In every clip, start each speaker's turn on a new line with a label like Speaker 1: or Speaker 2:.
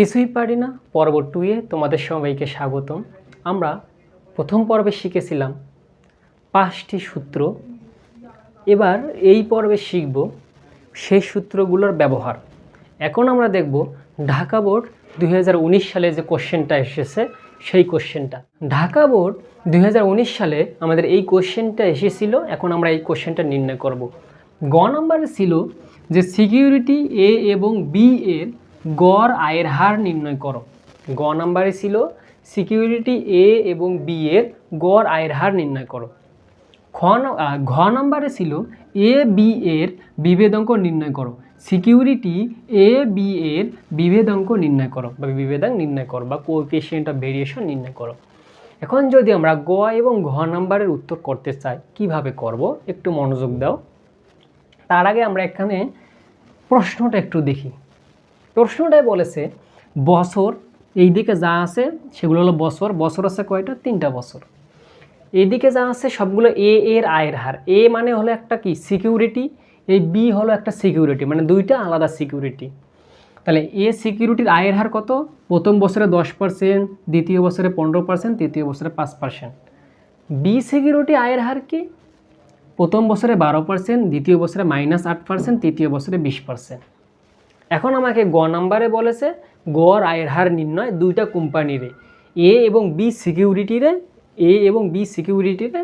Speaker 1: কিছুই পারি না। পর্ব টুয়ে তোমাদের সবাইকে স্বাগতম। আমরা প্রথম পর্বে শিখেছিলাম পাঁচটি সূত্র। এবার এই পর্বে শিখব সেই সূত্রগুলোর ব্যবহার। এখন আমরা দেখব ঢাকা বোর্ড দুই হাজার উনিশ সালে যে কোশ্চেনটা এসেছে, সেই কোশ্চেনটা। ঢাকা বোর্ড দুই হাজার উনিশ সালে আমাদের এই কোশ্চেনটা এসেছিল, এখন আমরা এই কোশ্চেনটা নির্ণয় করব। গ নম্বরে ছিল যে সিকিউরিটি এ এবং বি এর গড় আয়ের হার নির্ণয় করো। গ নাম্বারে ছিল সিকিউরিটি এ এবং বি এর গড় আয়ের হার নির্ণয় করো। খ ঘ নম্বরে ছিল এ, বি এর বিভেদঙ্ক নির্ণয় করো। সিকিউরিটি এ, বি এর বিভেদঙ্ক নির্ণয় করো বা বিভেদাঙ্ক নির্ণয় করো বা কোএফিসিয়েন্ট অফ ভেরিয়েশন নির্ণয় করো। এখন যদি আমরা গ এবং ঘ নাম্বারের উত্তর করতে চাই, কীভাবে করব? একটু মনোযোগ দাও। তার আগে আমরা এখানে প্রশ্নটা একটু দেখি। প্রশ্নটায় বলেছে, বছর এই দিকে যা আছে সেগুলো হলো বছর বছর আছে কয়টা? তিনটা বছর। এইদিকে যা আছে সবগুলো এ এর আয়ের হার। এ মানে হলো একটা কি? সিকিউরিটি এই বি হলো একটা সিকিউরিটি মানে দুইটা আলাদা সিকিউরিটি তাহলে এ সিকিউরিটির আয়ের হার কত? প্রথম বছরে দশ পার্সেন্ট দ্বিতীয় বছরে পনেরো পার্সেন্ট তৃতীয় বছরে পাঁচ পার্সেন্ট বি সিকিউরিটি আয়ের হার কি? প্রথম বছরে বারো পার্সেন্ট দ্বিতীয় বছরে মাইনাস আট পার্সেন্ট তৃতীয় বছরে বিশ পার্সেন্ট এখন আমাকে গ নাম্বারে বলেছে, গড়, আয়ের হার নির্ণয় দুইটা কোম্পানিরে এ। এবং বি সিকিউরিটিরে এ এবং বি সিকিউরিটিরে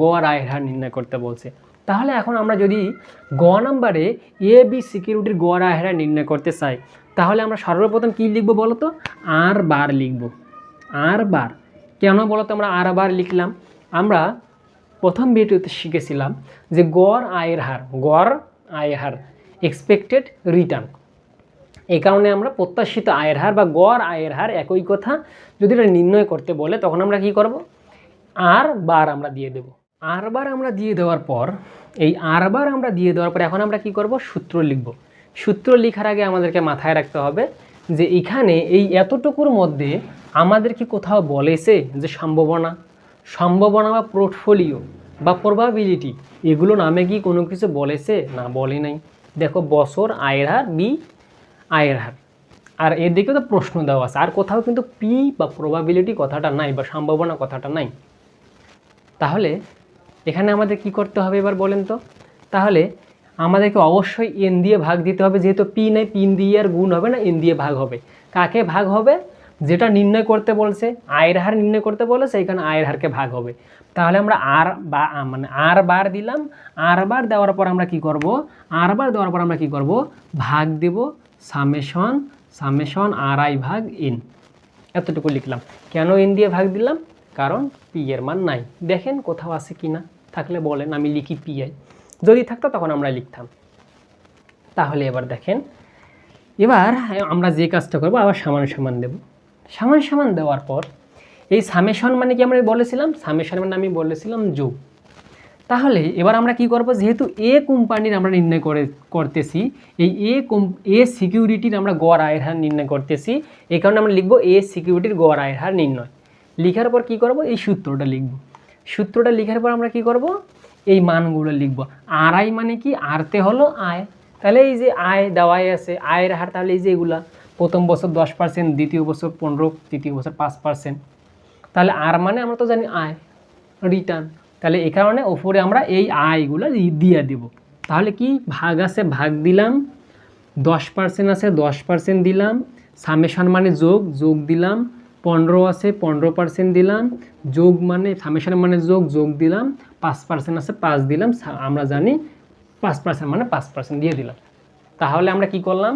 Speaker 1: গড়, আয়ের হার নির্ণয় করতে বলছে। তাহলে এখন আমরা যদি গ নাম্বারে এ, বি সিকিউরিটির গড়, আয়ের হার নির্ণয় করতে চাই, তাহলে আমরা সর্বপ্রথম কী লিখব বলো তো? আর বার লিখব। আর বার। কেন বলো তো আমরা আর বার লিখলাম? আমরা প্রথম ভিডিওতে শিখেছিলাম যে গড়, আয়ের হার, গড়, আয়ের হার এক্সপেক্টেড রিটার্ন এই কারণে আমরা প্রত্যাশিত আয়ের হার বা গড় আয়ের হার একই কথা যদি এটা নির্ণয় করতে বলে, তখন আমরা কি করব? আর বার আমরা দিয়ে দেব। আর বার আমরা দিয়ে দেওয়ার পর, এই আর বার আমরা দিয়ে দেওয়ার পর এখন আমরা কি করব? সূত্র লিখব। সূত্র লেখার আগে আমাদেরকে মাথায় রাখতে হবে যে এখানে এই এতটুকুর মধ্যে আমাদের কি কোথাও বলেছে যে সম্ভাবনা? সম্ভাবনা বা পোর্টফোলিও বা প্রবাবিলিটি, এগুলো নামে কি কোনো কিছু বলেছে? না, বলে নাই। দেখো, বছর, আয়ের হার, বি আয়ের হার। আর এর দিকে তো প্রশ্ন দেওয়া আছে। আর কোথাও কিন্তু পি বা প্রবাবিলিটি কথাটা নাই বা সম্ভাবনা কথাটা নাই। তাহলে এখানে আমাদের কি করতে হবে এবার বলেন তো? তাহলে আমাদেরকে অবশ্যই এন দিয়ে ভাগ দিতে হবে। যেহেতু পি নেই পিন দিয়ে আর গুণ হবে না এন দিয়ে ভাগ হবে। কাকে ভাগ হবে? যেটা নির্ণয় করতে বলছে, আয়ের হার নির্ণয় করতে বলেছে, এখানে আয়ের হারকে ভাগ হবে। তাহলে আমরা আর বা মানে আর বার দিলাম আর বার দেওয়ার পর আমরা কি করব? আর বার দেওয়ার পর আমরা কি করব? ভাগ দেব সামেশন সামেশন আর আই ভাগ এন এতটুকু লিখলাম। কেন এন দিয়ে ভাগ দিলাম? কারণ পি এর মান নাই। দেখেন কোথাও আছে কি না থাকলে বলেন, আমি লিখি পি আই। যদি থাকতো, তখন আমরা লিখতাম। তাহলে এবার দেখেন। এবার আমরা যে কাজটা করব, আবার সমান সমান দেব। সমান সমান দেওয়ার পর, এই সামেশন মানে কি আমরা বলেছিলাম? সামেশন মানে আমি বলেছিলাম যোগ। তাহলে এবার আমরা কি করব? যেহেতু এ কোম্পানির আমরা নির্ণয় করে, করতেছি, এই এ কোম এ সিকিউরিটির আমরা গড় আয়ের হার নির্ণয় করতেছি, এই কারণে আমরা লিখব এ সিকিউরিটির গড় আয়ের হার নির্ণয়। লিখার পর কি করব? এই সূত্রটা লিখব। সূত্রটা লিখার পর আমরা কি করব? এই মানগুলো লিখব। আর আই মানে কি? আরতে হলো আয়। তাহলে এই যে আয় দেওয়াই আছে, আয়ের হার তাহলে এই যে এগুলা, প্রথম বছর দশ পার্সেন্ট দ্বিতীয় বছর পনেরো, তৃতীয় বছর পাঁচ পার্সেন্ট তাহলে আর মানে আমরা তো জানি আয় রিটার্ন তাহলে এই কারণে ওপরে আমরা এই আয়গুলো দিয়ে দেব। তাহলে কি? ভাগ আছে, ভাগ দিলাম। দশ পার্সেন্ট আছে, দশ পার্সেন্ট দিলাম। সামেশন মানে যোগ যোগ দিলাম। পনেরো আছে, পনেরো পার্সেন্ট দিলাম। যোগ মানে সামেশন মানে যোগ যোগ দিলাম। পাঁচ পার্সেন্ট আছে, পাঁচ দিলাম। আমরা জানি পাঁচ পার্সেন্ট মানে পাঁচ পার্সেন্ট দিয়ে দিলাম। তাহলে আমরা কি করলাম?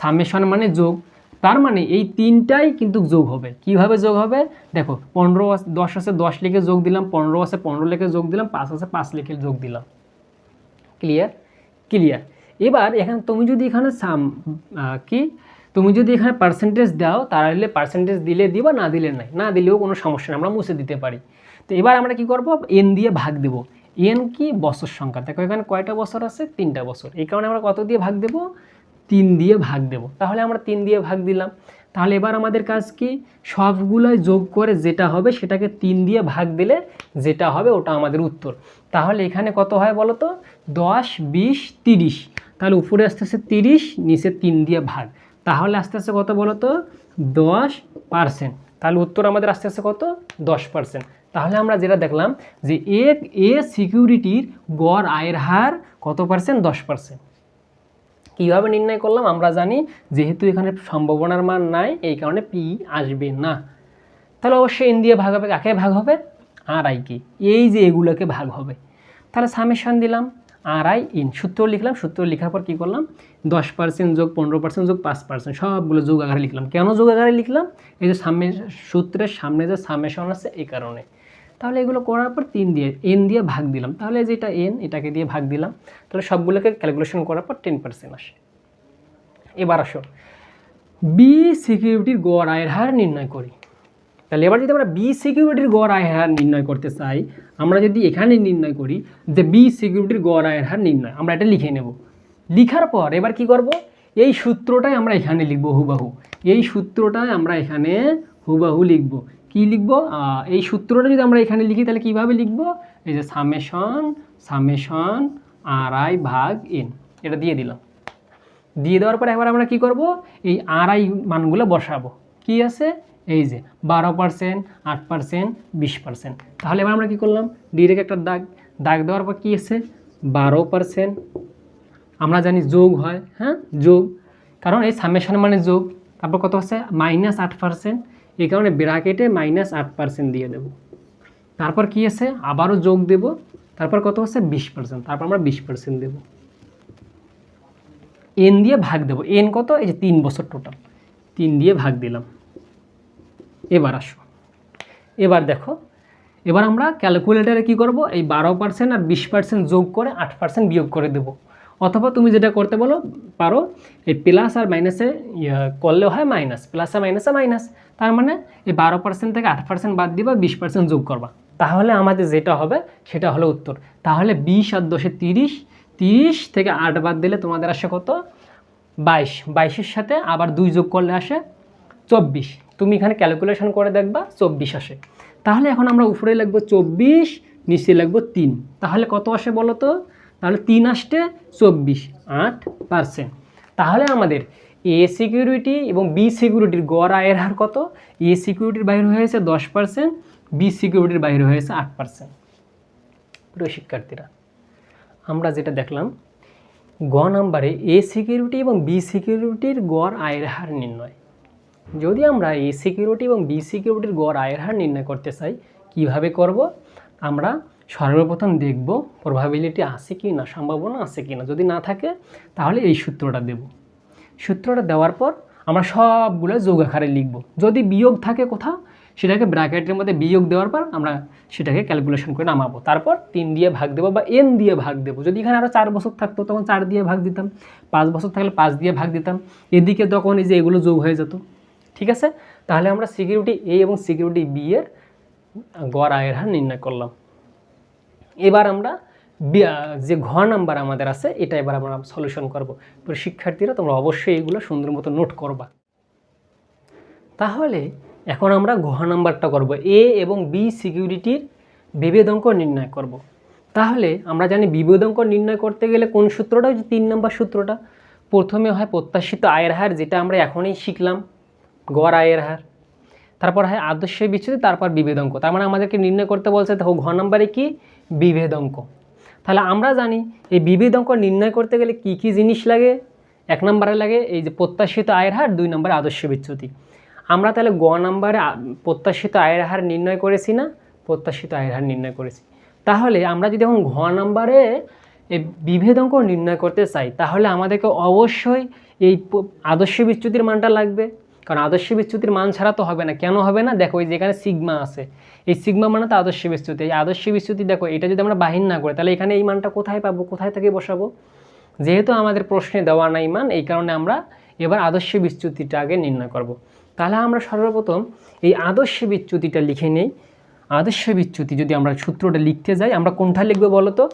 Speaker 1: সামেশন মানে যোগ। তার মানে এই তিনটাই কিন্তু যোগ হবে। কীভাবে যোগ হবে? দেখো, পনেরো দশ আছে, দশ লিখে যোগ দিলাম, পনেরো আছে, পনেরো লিখে যোগ দিলাম, পাঁচ আছে, পাঁচ লিখে যোগ দিলাম। ক্লিয়ার ক্লিয়ার এবার এখানে, তুমি যদি এখানে সাম কি? তুমি যদি এখানে পার্সেন্টেজ দাও, তাহলে পার্সেন্টেজ দিলে দিবা, না দিলে নাই। না দিলেও কোনো সমস্যা নেই, আমরা মুছে দিতে পারি। তো এবার আমরা কি করব? এন দিয়ে ভাগ দেব। এন কি? বছর সংখ্যা। দেখো এখানে কয়টা বছর আছে? তিনটা বছর। এই কারণে আমরা কত দিয়ে ভাগ দেব? তিন দিয়ে ভাগ দেব। তাহলে আমরা তিন দিয়ে ভাগ দিলাম। তাহলে এবার আমাদের কাজ কি? সবগুলোই যোগ করে যেটা হবে সেটাকে তিন দিয়ে ভাগ দিলে যেটা হবে ওটা আমাদের উত্তর। তাহলে এখানে কত হয় বলো তো? দশ, বিশ, তিরিশ। তাহলে উপরে আস্তে আস্তে তিরিশ, নিচে তিন দিয়ে ভাগ। তাহলে আস্তে আস্তে কত বলো তো? দশ পার্সেন্ট তাহলে উত্তর আমাদের আস্তে আস্তে কত? দশ পার্সেন্ট তাহলে আমরা যেটা দেখলাম যে এ এ সিকিউরিটির গড় আয়ের হার কত পার্সেন্ট দশ পার্সেন্ট কীভাবে নির্ণয় করলাম আমরা জানি যেহেতু এখানে সম্ভাবনার মান নাই, এই কারণে পি আসবে না। তাহলে অবশ্যই এন দিয়ে ভাগ হবে, কাকে ভাগ হবে? আর আই কি এই যে এগুলোকে ভাগ হবে। তাহলে সামেশন দিলাম আর আই ইন সূত্র লিখলাম, সূত্র লেখার পর কী করলাম? দশ পার্সেন্ট যোগ পনেরো পার্সেন্ট যোগ পাঁচ পার্সেন্ট সবগুলো যোগ আকারে লিখলাম। কেন যোগ আকারে লিখলাম? এই যে সামনে সূত্রের সামনে যে সামেশন আছে এই কারণে। তাহলে এগুলো করার পর তিন দিয়ে এন দিয়ে ভাগ দিলাম। তাহলে এই যে এটা এন এটাকে দিয়ে ভাগ দিলাম। তাহলে সবগুলোকে ক্যালকুলেশন করার পর টেন পার্সেন্ট আসে। এবার আসো। বি সিকিউরিটির গড় আয়ের হার নির্ণয় করি। তাহলে এবার যদি আমরা বি সিকিউরিটির গড় আয়ের হার নির্ণয় করতে চাই, আমরা যদি এখানে নির্ণয় করি যে বি সিকিউরিটির গড় আয়ের হার নির্ণয়, আমরা এটা লিখে নেব। লিখার পর এবার কি করব? এই সূত্রটাই আমরা এখানে লিখব হুবাহু। এই সূত্রটাই আমরা এখানে হুবাহু লিখব। কি লিখব? এই সূত্রটা যদি আমরা এখানে লিখি, তাহলে কীভাবে লিখব? এই যে সামেশন সামেশন, আর আই ভাগ এন। এটা দিয়ে দিলাম। দিয়ে দেওয়ার পরে এবার আমরা কি করব? এই আর আই মানগুলো বসাবো। কি আছে? এই যে বারো পার্সেন্ট, আট পার্সেন্ট, বিশ পার্সেন্ট। তাহলে এবার আমরা কি করলাম? ডিরেক্ট একটা দাগ দাগ দেওয়ার পর কী আছে? বারো পার্সেন্ট। আমরা জানি যোগ হয় হ্যাঁ? যোগ। কারণ এই সামেশন মানে যোগ। তারপর কত আছে? মাইনাস আট পার্সেন্ট। এই কারণে ব্র্যাকেটে মাইনাস আট পার্সেন্ট দিয়ে দেবো। তারপর কি আছে? আবারও যোগ দেব। তারপর কত আছে? বিশ পার্সেন্ট। তারপর আমরা বিশ পার্সেন্ট দেবো। এন দিয়ে ভাগ দেবো। এন কত? এই যে তিন বছর টোটাল তিন দিয়ে ভাগ দিলাম। এবার আসো। এবার দেখো। এবার আমরা ক্যালকুলেটারে কি করব? এই বারো পার্সেন্ট আর বিশ পার্সেন্ট যোগ করে আট পার্সেন্ট বিয়োগ করে দেবো। অথবা তুমি যেটা করতে বলো, পারো, এই প্লাস আর মাইনাসে করলেও হয় মাইনাস প্লাস আর মাইনাসে মাইনাস তার মানে এই বারো পার্সেন্ট থেকে আট পার্সেন্ট বাদ দিবা, বিশ পার্সেন্ট যোগ করবা। তাহলে আমাদের যেটা হবে, সেটা হলো উত্তর। তাহলে বিশ আর দশে তিরিশ তিরিশ থেকে আট বাদ দিলে তোমাদের আসে কত? বাইশ। বাইশের সাথে আবার দুই যোগ করলে আসে চব্বিশ। তুমি এখানে ক্যালকুলেশন করে দেখবা, চব্বিশ আসে। তাহলে এখন আমরা উপরে লাগবো চব্বিশ, নিচে লাগবো তিন। তাহলে কত আসে বলো তো? তাহলে তিন আসতে চব্বিশ, আট পার্সেন্ট তাহলে আমাদের এ সিকিউরিটি এবং বি সিকিউরিটির গড় আয়ের হার কত? এ সিকিউরিটির বাইরে হয়েছে দশ পার্সেন্ট বি সিকিউরিটির বাইরে হয়েছে আট পার্সেন্ট প্রিয় শিক্ষার্থীরা, আমরা যেটা দেখলাম, গ নাম্বারে এ সিকিউরিটি এবং বি সিকিউরিটির গড় আয়ের হার নির্ণয়। যদি আমরা এ সিকিউরিটি এবং বি সিকিউরিটির গড় আয়ের হার নির্ণয় করতে চাই, কীভাবে করব? আমরা সর্বপ্রথম দেখব প্রবাবিলিটি আছে কি না, সম্ভাবনা আছে কি না। যদি না থাকে, তাহলে এই সূত্রটা দেব। সূত্রটা দেওয়ার পর আমরা সবগুলো যোগ আকারে লিখব। যদি বিয়োগ থাকে কোথাও, সেটাকে ব্র্যাকেটের মধ্যে বিয়োগ দেওয়ার পর আমরা সেটাকে ক্যালকুলেশন করে নামাবো। তারপর তিন দিয়ে ভাগ দেবো বা এন দিয়ে ভাগ দেবো। যদি এখানে আরও চার বছর থাকতো, তখন চার দিয়ে ভাগ দিতাম। পাঁচ বছর থাকলে পাঁচ দিয়ে ভাগ দিতাম। এদিকে তখন এই যে এগুলো যোগ হয়ে যেত। ঠিক আছে? তাহলে আমরা সিকিউরিটি এ এবং সিকিউরিটি বি এর গড় আয়ের হার নির্ণয় করলাম। এবার আমরা যে ঘ নাম্বার আমাদের আছে, এটা এবার আমরা সলিউশন করব। তো শিক্ষার্থীরা তোমরা অবশ্যই এগুলো সুন্দর মতো নোট করবা। তাহলে এখন আমরা ঘ নাম্বারটা করব। এ এবং বি সিকিউরিটির বিভেদঙ্ক নির্ণয় করব। তাহলে আমরা জানি বিভেদঙ্ক নির্ণয় করতে গেলে কোন সূত্রটা? হচ্ছে তিন নম্বর সূত্রটা। প্রথমে হয় প্রত্যাশিত আয়ের হার, যেটা আমরা এখনই শিখলাম। গড় আয়ের হার। তারপর হয় আদর্শ বিচ্ছুতি তারপর বিভেদঙ্ক। তার মানে আমাদেরকে নির্ণয় করতে বলছে, দেখো, ঘ নম্বরে কি? বিভেদঙ্ক। তাহলে আমরা জানি, এই বিভেদঙ্ক নির্ণয় করতে গেলে কি কি জিনিস লাগে? এক নম্বরে লাগে এই যে প্রত্যাশিত আয়ের হার, দুই নম্বরে আদর্শ বিচ্যুতি। আমরা তাহলে গ নম্বরে প্রত্যাশিত আয়ের হার নির্ণয় করেছি না? প্রত্যাশিত আয়ের হার নির্ণয় করেছি। তাহলে আমরা যদি এখন ঘ নম্বরে এই বিভেদঙ্ক নির্ণয় করতে চাই, তাহলে আমাদেরকে অবশ্যই এই আদর্শ বিচ্যুতির মানটা লাগবে। কারণ আদর্শ বিচ্যুতির মান ছাড়া তো হবে না। কেন হবে না? দেখো, এই যেখানে সিগমা আছে। এই সিগমা মানে তো আদর্শ বিচ্যুতি। এই আদর্শ বিচ্যুতি, দেখো, এটা যদি আমরা বাহির না করি, তাহলে এখানে এই মানটা কোথায় পাবো? কোথায় থেকে বসাবো? যেহেতু আমাদের প্রশ্নে দেওয়া নাই মান, এই কারণে আমরা এবার আদর্শ বিচ্যুতিটা আগে নির্ণয় করব। তাহলে আমরা সর্বপ্রথম এই আদর্শ বিচ্যুতিটা লিখে নেই। আদর্শ বিচ্যুতি যদি আমরা সূত্রটা লিখতে যাই, আমরা কোনটা লিখব বলো তো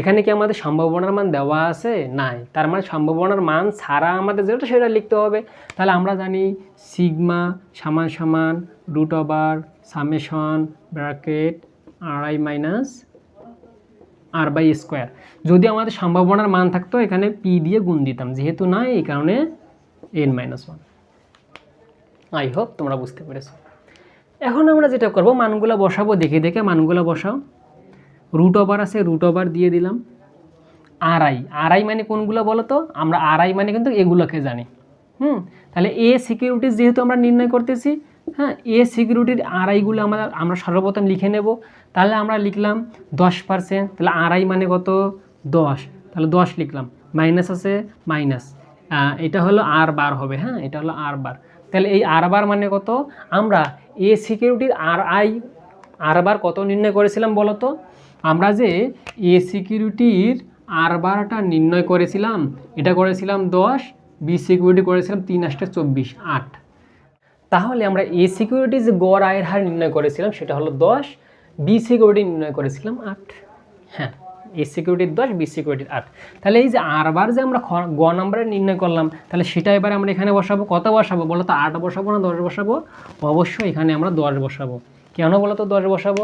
Speaker 1: এখানে কি আমাদের সম্ভাবনার মান দেওয়া আছে? নাই। তার মানে সম্ভাবনার মান ছাড়া আমাদের যেটা, সেটা লিখতে হবে। তাহলে আমরা জানি সিগমা সমান সমান রুট ওভার সামেশন ব্র্যাকেট আড়াই মাইনাস আর বাই স্কোয়ার। যদি আমাদের সম্ভাবনার মান থাকতো, এখানে পি দিয়ে গুণ দিতাম। যেহেতু নাই, এই কারণে N minus one. I hope তোমরা বুঝতে পেরেছ। এখন আমরা যেটা করব, মানগুলো বসাবো, দেখে দেখে মানগুলো বসাও। রুট ওভার আছে রুট ওভার দিয়ে দিলাম। আড়াই আড়াই মানে কোনগুলো বলো তো আমরা আড়াই মানে কিন্তু এগুলোকে জানি। হুম? তাহলে এ সিকিউরিটি যেহেতু আমরা নির্ণয় করতেছি হ্যাঁ এ সিকিউরিটির আড়াইগুলো আমরা আমরা সর্বপ্রথম লিখে নেব। তাহলে আমরা লিখলাম দশ পার্সেন্ট তাহলে আড়াই মানে কত? দশ। তাহলে দশ লিখলাম। মাইনাস আছে মাইনাস এটা হলো আর বার হবে হ্যাঁ এটা হলো আর বার তাহলে এই আর বার মানে কত? আমরা এ সিকিউরিটির আর আই আর বার কত নির্ণয় করেছিলাম বলো তো আমরা যে এ সিকিউরিটির আর বারটা নির্ণয় করেছিলাম, এটা করেছিলাম দশ বি সিকিউরিটি করেছিলাম তিন আটটা চব্বিশ, আট। তাহলে আমরা এ সিকিউরিটি যে গড় আয়ের হার নির্ণয় করেছিলাম, সেটা হলো দশ বি সিকিউরিটি নির্ণয় করেছিলাম আট। হ্যাঁ। এ সিকিউরিটির দশ বি সিকিউরিটির আট। তাহলে এই যে আরবার যে আমরা গ নাম্বারে নির্ণয় করলাম, তাহলে সেটা এবার আমরা এখানে বসাবো, কত বসাবো? বলো তো আট বসাবো না দশ বসাবো? অবশ্যই এখানে আমরা দশ বসাবো। কেন বলো তো দশ বসাবো?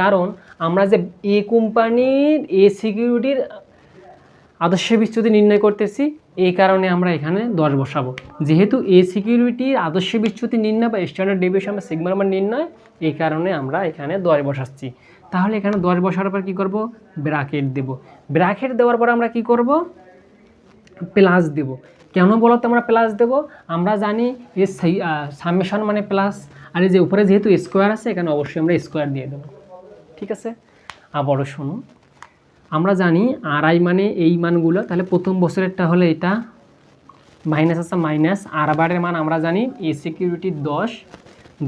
Speaker 1: কারণ আমরা যে এ কোম্পানির এ সিকিউরিটির আদর্শ বিচ্যুতি নির্ণয় করতেছি, এই কারণে আমরা এখানে দশ বসাবো। যেহেতু এ সিকিউরিটির আদর্শ বিচ্যুতি নির্ণয় বা স্ট্যান্ডার্ড ডেভিয়েশন বা সিগমার মান নির্ণয়, এই কারণে আমরা এখানে দশ বসাচ্ছি। তাহলে এখানে দশ বসার পর কী করব? ব্র্যাকেট দেব। ব্র্যাকেট দেওয়ার পর আমরা কি করব? প্লাস দেব। কেন বলতো আমরা প্লাস দেব? আমরা জানি এ সামেশন মানে প্লাস। আর এই যে উপরে যেহেতু স্কোয়ার আছে, এখানে অবশ্যই আমরা স্কোয়ার দিয়ে দেবো। ঠিক আছে? আবারও শুনুন। আমরা জানি আড়াই মানে এই মানগুলো, তাহলে প্রথম বছরেরটা হলে এটা। মাইনাস আছে মাইনাস। আর বারের মান আমরা জানি এ সিকিউরিটি দশ।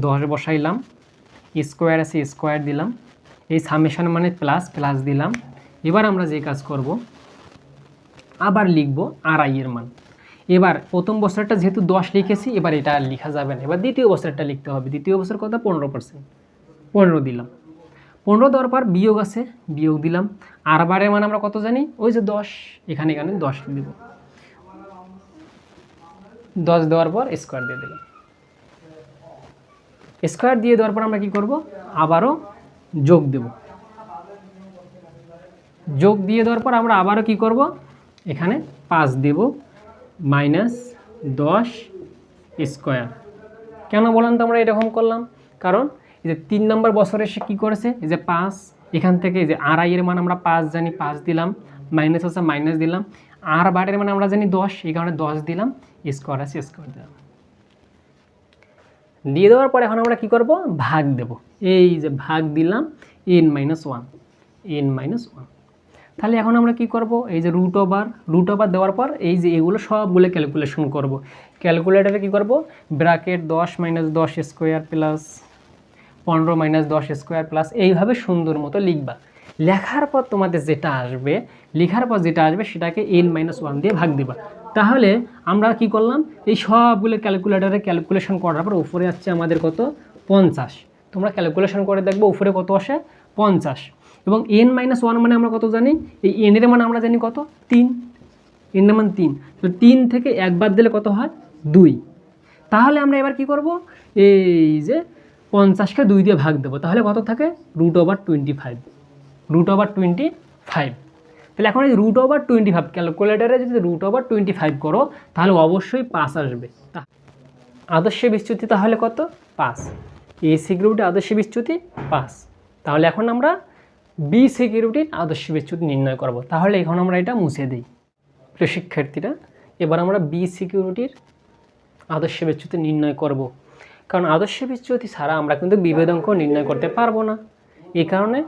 Speaker 1: দশ বসাইলাম। স্কোয়ার আছে, স্কোয়ার দিলাম। এই সামেশন মানে প্লাস প্লাস দিলাম। এবার আমরা যে কাজ করব, আবার লিখব আড়াই এর মান। এবার প্রথম বছরটা যেহেতু দশ লিখেছি, এবার এটা আর লেখা যাবে না। এবার দ্বিতীয় বছরটা লিখতে হবে। দ্বিতীয় বছর কত? পনেরো পার্সেন্ট পনেরো দিলাম। পনেরো দেওয়ার পর বিয়োগ আছে, বিয়োগ দিলাম। আর বারের মান আমরা কত জানি? ওই যে দশ। এখানে এখানে দশ দিব। দশ দেওয়ার পর স্কোয়ার দিয়ে দিলাম। স্কোয়ার দিয়ে দেওয়ার পর আমরা কি করব? আবারও যোগ দেব। যোগ দিয়ে দেওয়ার পর আমরা আবারও কি করব? এখানে পাঁচ দেব, মাইনাস দশ স্কোয়ার। কেন বলেন তো আমরা এরকম করলাম? কারণ এই যে তিন নম্বর বছরে সে কী করেছে? এই যে পাঁচ, এখান থেকে এই যে আড়াইয়ের মান আমরা পাঁচ জানি, পাঁচ দিলাম, মাইনাস আছে মাইনাস দিলাম। আর বারের মানে আমরা জানি দশ, এই কারণে দশ দিলাম, স্কোয়ার আছে, স্কোয়ার দিলাম। দিয়ে দেওয়ার পর এখন আমরা কি করব? ভাগ দেব। এই যে ভাগ দিলাম N minus one N minus one তাহলে এখন আমরা কি করব? এই যে রুট ওভার রুট ওভার দেওয়ার পর এই যে এগুলো সবগুলো ক্যালকুলেশন করব। ক্যালকুলেটারে কি করব? ব্র্যাকেট দশ মাইনাস দশ স্কোয়ার প্লাস পনেরো মাইনাস দশ স্কোয়ার প্লাস এইভাবে সুন্দর মতো লিখবা। লেখার পর তোমাদের যেটা আসবে, লেখার পর যেটা আসবে সেটাকে এন মাইনাস ওয়ান দিয়ে ভাগ দিবা। তাহলে আমরা কি করলাম? এই সবগুলো ক্যালকুলেটারে ক্যালকুলেশন করার পর উপরে আসছে আমাদের কত? পঞ্চাশ। তোমরা ক্যালকুলেশন করে দেখব উপরে কত আসে? পঞ্চাশ। এবং এন মাইনাস ওয়ান মানে আমরা কত জানি? এই এনের মান আমরা জানি কত? তিন। এন এর মান তিন। তো তিন থেকে একবার দিলে কত হয়? দুই। তাহলে আমরা এবার কি করব? এই যে পঞ্চাশকে দুই দিয়ে ভাগ দেবো। তাহলে কত থাকে? Root over twenty five root over twenty five তাহলে এখন এই রুট ওভার টোয়েন্টি ফাইভ ক্যালকুলেটারে যদি রুট ওভার টোয়েন্টি ফাইভ করো, তাহলে অবশ্যই পাস আসবে। আদর্শ বিচ্যুতি তাহলে কত? পাস এ সিকিউরিটি আদর্শ বিচ্যুতি পাস তাহলে এখন আমরা বি সিকিউরিটির আদর্শ বিচ্যুতি নির্ণয় করব। তাহলে এখন আমরা এটা মুছে দিই। প্রিয় শিক্ষার্থীরা, এবার আমরা বি সিকিউরিটির আদর্শ বিচ্যুতি নির্ণয় করব। কারণ আদর্শ বিচ্যুতি ছাড়া আমরা কিন্তু বিভেদঙ্ক নির্ণয় করতে পারব না। এই কারণে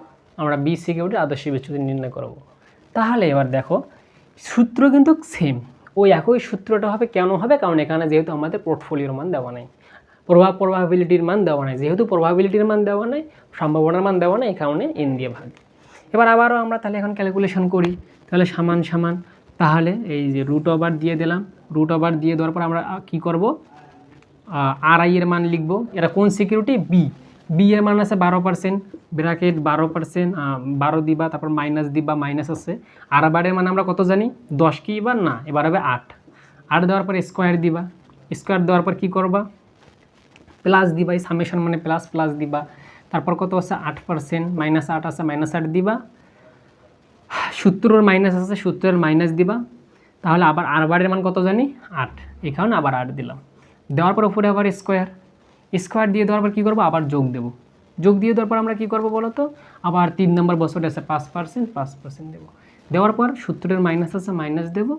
Speaker 1: আমরা বি সিকিউরিটির আদর্শ বিচ্যুতি নির্ণয় করব। তাহলে এবার দেখো, সূত্র কিন্তু সেম ওই একই সূত্রটা হবে, কেন হবে? কারণ এখানে যেহেতু আমাদের পোর্টফোলিওর মান দেওয়া নাই। প্রভাব প্রভাবিলিটির মান দেওয়া নাই। যেহেতু প্রভাবিলিটির মান দেওয়া নাই, সম্ভাবনার মান দেওয়া নাই, এই কারণে এন দিয়ে ভাগ। এবার আবারও আমরা তাহলে এখন ক্যালকুলেশন করি। তাহলে সমান সমান, তাহলে এই যে রুট ওভার দিয়ে দিলাম। রুট ওভার দিয়ে দেওয়ার পর আমরা কি করব? আর আই এর মান লিখব। এটা কোন সিকিউরিটি বি বি এর মান আছে বারো পার্সেন্ট ব্র্যাকেট বারো পার্সেন্ট বারো দিবা, তারপর মাইনাস দিবা মাইনাস আছে। আর বারের মান আমরা কত জানি? দশ কি এবার? না, এবার হবে আট। আট দেওয়ার পর স্কোয়ার দিবা। স্কোয়ার দেওয়ার পর কী করবা? প্লাস দিবা, এই সামেশন মানে প্লাস প্লাস দিবা। তারপর কত আছে? আট পার্সেন্ট মাইনাস আট আছে মাইনাস আট দিবা। সূত্রর মাইনাস আছে সূত্রের মাইনাস দিবা। তাহলে আবার আর বারের মান কত জানি? আট। এই কারণে আবার আট দিলাম। দেওয়ার পর উপরে আবার স্কোয়ার স্কোয়ার দিয়ে দেওয়ার পর কী করব? আবার যোগ দেবো। যোগ দিয়ে দেওয়ার পর আমরা কী করব বলো তো আবার তিন নম্বর বছরে আছে পাঁচ পার্সেন্ট পাঁচ পার্সেন্ট দেবো। দেওয়ার পর সূত্রের মাইনাস আছে মাইনাস দেবো।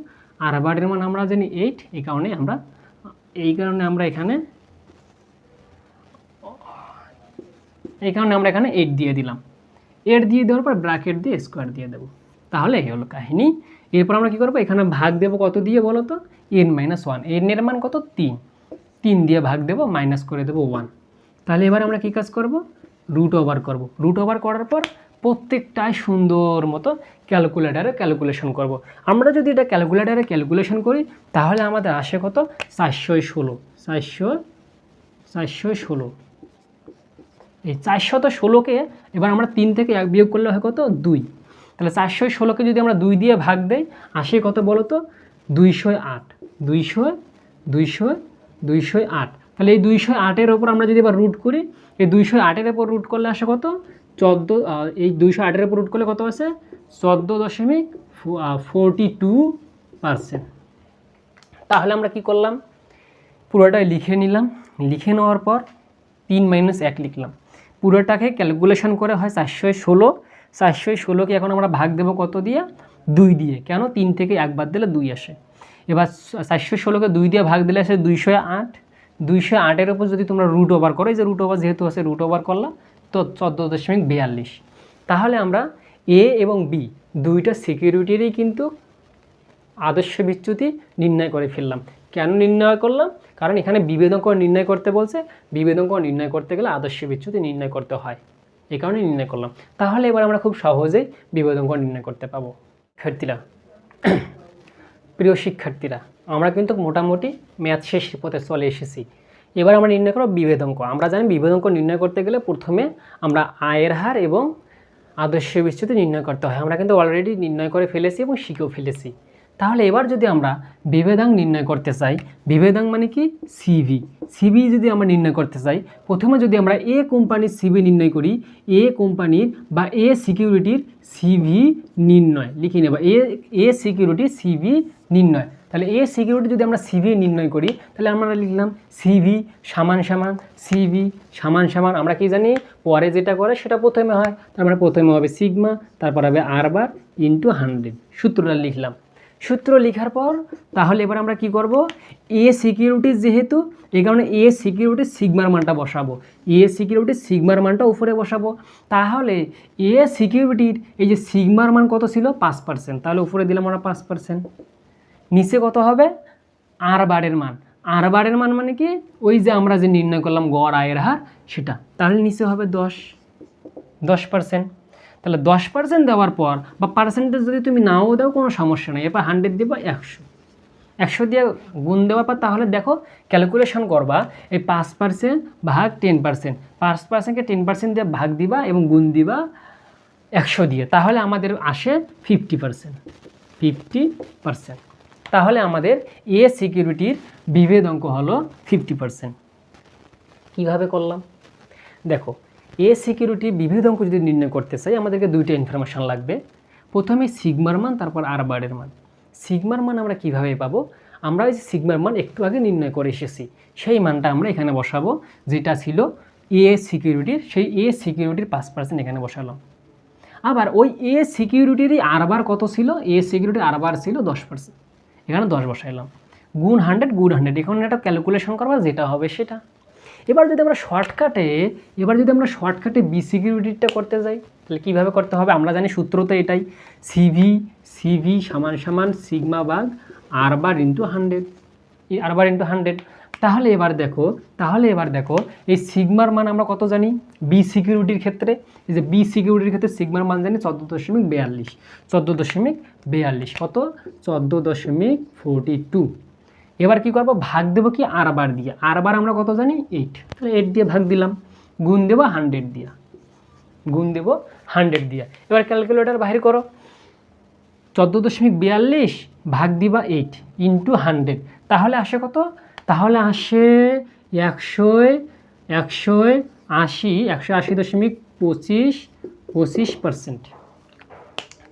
Speaker 1: আর আবারের মান আমরা জানি এইট এই কারণে আমরা, এই কারণে আমরা এখানে, এই কারণে আমরা এখানে এইট দিয়ে দিলাম। এইট দিয়ে দেওয়ার পর ব্র্যাকেট দিয়ে স্কোয়ার দিয়ে দেবো। তাহলে এই হলো কাহিনী। এরপর আমরা কী করব? এখানে ভাগ দেবো কত দিয়ে বলো তো এন মাইনাস ওয়ানের মান কত? তিন। তিন দিয়ে ভাগ দেবো মাইনাস করে দেবো ওয়ান তাহলে এবার আমরা কী কাজ করব? রুট ওভার করব। রুট ওভার করার পর প্রত্যেকটাই সুন্দর মতো ক্যালকুলেটারে ক্যালকুলেশন করব। আমরা যদি এটা ক্যালকুলেটারে ক্যালকুলেশন করি, তাহলে আমাদের আসে কত? চারশো ষোলো। চারশো চারশো ষোলো। এই চারশত ষোলোকে এবার আমরা তিন থেকে এক বিয়োগ করলে হয় কত? দুই। তাহলে চারশো ষোলোকে যদি আমরা দুই দিয়ে ভাগ দেই, আসে কত বলো তো দুইশো আট। দুইশো দুইশো দুইশো আট। তাহলে এই দুইশো আটের ওপর আমরা যদি এবার রুট করি, এই দুইশো আটের ওপর রুট করলে আসে কত? চোদ্দ এই দুইশো আটের ওপর রুট করলে কত আছে চোদ্দ দশমিক ফোরটি টু পারসেন্ট তাহলে আমরা কি করলাম? পুরোটাই লিখে নিলাম। লিখে নেওয়ার পর তিন মাইনাস এক লিখলাম। পুরোটাকে ক্যালকুলেশন করে হয় চারশো ষোলো। চারশো ষোলোকে এখন আমরা ভাগ দেবো কত দিয়ে? দুই দিয়ে। কেন? তিন থেকে একবার দিলে দুই আসে। এবার চারশো ষোলোকে দুই দিয়ে ভাগ দিলে আসে দুইশো আট। দুইশো আটের উপর যদি তোমরা রুট ওভার করো, এই যে রুট ওভার যেহেতু আছে রুট ওভার করলাম, তো চোদ্দ দশমিক বিয়াল্লিশ। তাহলে আমরা এ এবং বি দুইটা সিকিউরিটিরই কিন্তু আদর্শ বিচ্যুতি নির্ণয় করে ফেললাম। কেন নির্ণয় করলাম? কারণ এখানে বিভেদঙ্ক নির্ণয় করতে বলছে। বিভেদঙ্ক নির্ণয় করতে গেলে আদর্শ বিচ্যুতি নির্ণয় করতে হয়। এই কারণে নির্ণয় করলাম। তাহলে এবার আমরা খুব সহজেই বিভেদঙ্ক নির্ণয় করতে পাবো। শিক্ষার্থীরা প্রিয় শিক্ষার্থীরা, আমরা কিন্তু মোটামুটি ম্যাথ শেষ পথে চলে এসেছি। এবার আমরা নির্ণয় করব বিভেদঙ্ক। আমরা জানি বিভেদঙ্ক নির্ণয় করতে গেলে প্রথমে আমরা আয়ের হার এবং আদর্শ বিচ্যুতি নির্ণয় করতে হয়। আমরা কিন্তু অলরেডি নির্ণয় করে ফেলেছি এবং শিখেও ফেলেছি। তাহলে এবার যদি আমরা বিভেদাঙ্ক নির্ণয় করতে চাই, বিভেদাঙ্ক মানে কি? সিভি সিভি যদি আমরা নির্ণয় করতে চাই, প্রথমে যদি আমরা এ কোম্পানির সিভি নির্ণয় করি এ কোম্পানির বা এ সিকিউরিটির সিভি নির্ণয় লিখে নেব। এ এ সিকিউরিটির সিভি নির্ণয়। তাহলে এ সিকিউরিটি যদি আমরা সিভি নির্ণয় করি, তাহলে আমরা লিখলাম সিভি সমান সমান সিভি সমান সমান, আমরা কি জানি? পরে যেটা করে সেটা প্রথমে হয়, তারপরে প্রথমে হবে সিগমা, তারপর হবে আর বার ইন্টু হান্ড্রেড সূত্রটা লিখলাম। সূত্র লেখার পর, তাহলে এবার আমরা কি করব? এ সিকিউরিটি যেহেতু, এই কারণে এ সিকিউরিটির সিগমার মানটা বসাবো। এ সিকিউরিটির সিগমার মানটা উপরে বসাবো। তাহলে এ সিকিউরিটির এই যে সিগমার মান কত ছিল? পাঁচ পার্সেন্ট তাহলে উপরে দিলাম আমরা পাঁচ পার্সেন্ট নিচে কত হবে? আর বারের মান। আর বারের মান মানে কি? ওই যে আমরা যে নির্ণয় করলাম গড় আয়ের হার, সেটা। তাহলে নিচে হবে দশ। দশ পার্সেন্ট তাহলে দশ পার্সেন্ট দেওয়ার পর বা পার্সেন্টেজ যদি তুমি নাও দাও, কোনো সমস্যা নেই। এরপর হান্ড্রেড দেবো একশো। একশো দিয়ে গুণ দেওয়ার পর তাহলে দেখো ক্যালকুলেশন করবা, এই পাঁচ পার্সেন্ট ভাগ টেন পার্সেন্ট পাঁচ পার্সেন্টকে টেন পার্সেন্ট দিয়ে ভাগ দিবা এবং গুণ দিবা একশো দিয়ে। তাহলে আমাদের আসে ফিফটি পার্সেন্ট ফিফটি পার্সেন্ট তাহলে আমাদের এ সিকিউরিটির বিভেদ অঙ্ক হলো ফিফটি পার্সেন্ট কীভাবে করলাম? দেখো এ সিকিউরিটি বিভেদ অঙ্ক যদি নির্ণয় করতে চাই, আমাদেরকে দুইটা ইনফরমেশান লাগবে। প্রথমে সিগমার মান, তারপর আর বারের মান। সিগমার মান আমরা কীভাবে পাবো? আমরা ওই সিগমার মান একটু আগে নির্ণয় করে এসেছি। সেই মানটা আমরা এখানে বসাবো, যেটা ছিল এ সিকিউরিটির সেই এ সিকিউরিটির পাঁচ পার্সেন্ট এখানে বসালাম। আবার ওই এ সিকিউরিটিরই আরবার কত ছিল? এ সিকিউরিটি আরবার ছিল দশ পার্সেন্ট এখানে দশ বসাইলাম গুণ হান্ড্রেড গুণ হান্ড্রেড এখানে একটা ক্যালকুলেশন করবা যেটা হবে সেটা। এবার যদি আমরা শর্টকাটে এবার যদি আমরা শর্টকাটে বি সিকিউরিটিটা করতে যাই, তাহলে কীভাবে করতে হবে? আমরা জানি সূত্র তো এটাই। সিভি সিভি সমান সমান sigma bug R bar into hundred R bar into hundred তাহলে এবার দেখো, তাহলে এবার দেখো, এই সিগমার মান আমরা কত জানি? বি সিকিউরিটির ক্ষেত্রে, এই যে বি সিকিউরিটির ক্ষেত্রে সিগমার মান জানি চোদ্দ দশমিক বিয়াল্লিশ। চোদ্দ দশমিক বিয়াল্লিশ কত? চোদ্দ দশমিক ফোরটি টু এবার কি করব? ভাগ দেবো কি? আর বার দিয়ে। আর বার আমরা কত জানি? এইট তাহলে এইট দিয়ে ভাগ দিলাম। গুণ দেবো হান্ড্রেড দিয়া। গুণ দেবো হান্ড্রেড দিয়া। এবার ক্যালকুলেটার বাহির করো। চোদ্দ দশমিক বিয়াল্লিশ ভাগ দিবা এইট ইন্টু হান্ড্রেড তাহলে আসে কত? তাহলে আসে একশোয় একশোয় আশি, একশো আশি দশমিক পঁচিশ পঁচিশ পার্সেন্ট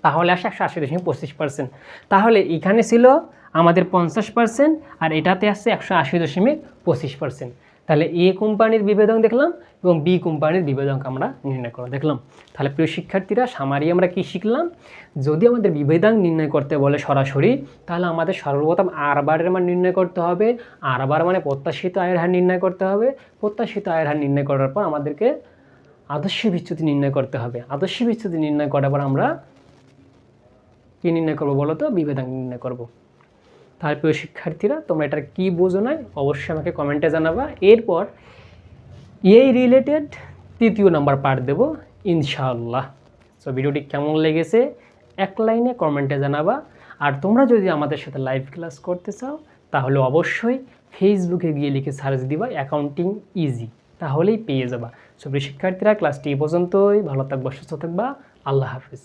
Speaker 1: তাহলে আসে একশো আশি দশমিক পঁচিশ পার্সেন্ট তাহলে এখানে ছিল আমাদের পঞ্চাশ পার্সেন্ট আর এটাতে আসছে একশো আশি দশমিক পঁচিশ পার্সেন্ট তাহলে এ কোম্পানির বিভেদক দেখলাম এবং বি কোম্পানির বিভেদক আমরা নির্ণয় করলাম দেখলাম। তাহলে প্রিয় শিক্ষার্থীরা সামারি আমরা কি শিখলাম? যদি আমাদের বিভেদাঙ্ক নির্ণয় করতে বলে সরাসরি, তাহলে আমাদের সর্বপ্রথম আর বারের মান নির্ণয় করতে হবে। আর বার মানে প্রত্যাশিত আয়ের হার নির্ণয় করতে হবে। প্রত্যাশিত আয়ের হার নির্ণয় করার পর আমাদেরকে আদর্শ বিচ্যুতি নির্ণয় করতে হবে। আদর্শ বিচ্যুতি নির্ণয় করার পর আমরা কী নির্ণয় করব বলো তো বিভেদাঙ্ক নির্ণয় করব। তাহলে প্রিয় শিক্ষার্থীরা, তোমরা এটার কী বোঝো নাই, অবশ্যই আমাকে কমেন্টে জানাবা। এরপর, এই রিলেটেড তৃতীয় নাম্বার পার্ট দেব, ইনশাআল্লাহ। সো ভিডিওটি কেমন লেগেছে, এক লাইনে কমেন্টে জানাবা। আর তোমরা যদি আমাদের সাথে লাইভ ক্লাস করতে চাও, তাহলে অবশ্যই ফেসবুকে গিয়ে লিখে সার্চ দিবা অ্যাকাউন্টিং ইজি তাহলেই পেয়ে যাবা। সো প্রিয় শিক্ষার্থীরা ক্লাসটি পর্যন্তই। ভালো থাকবা, সুস্থ থাকবা। আল্লাহ হাফিজ।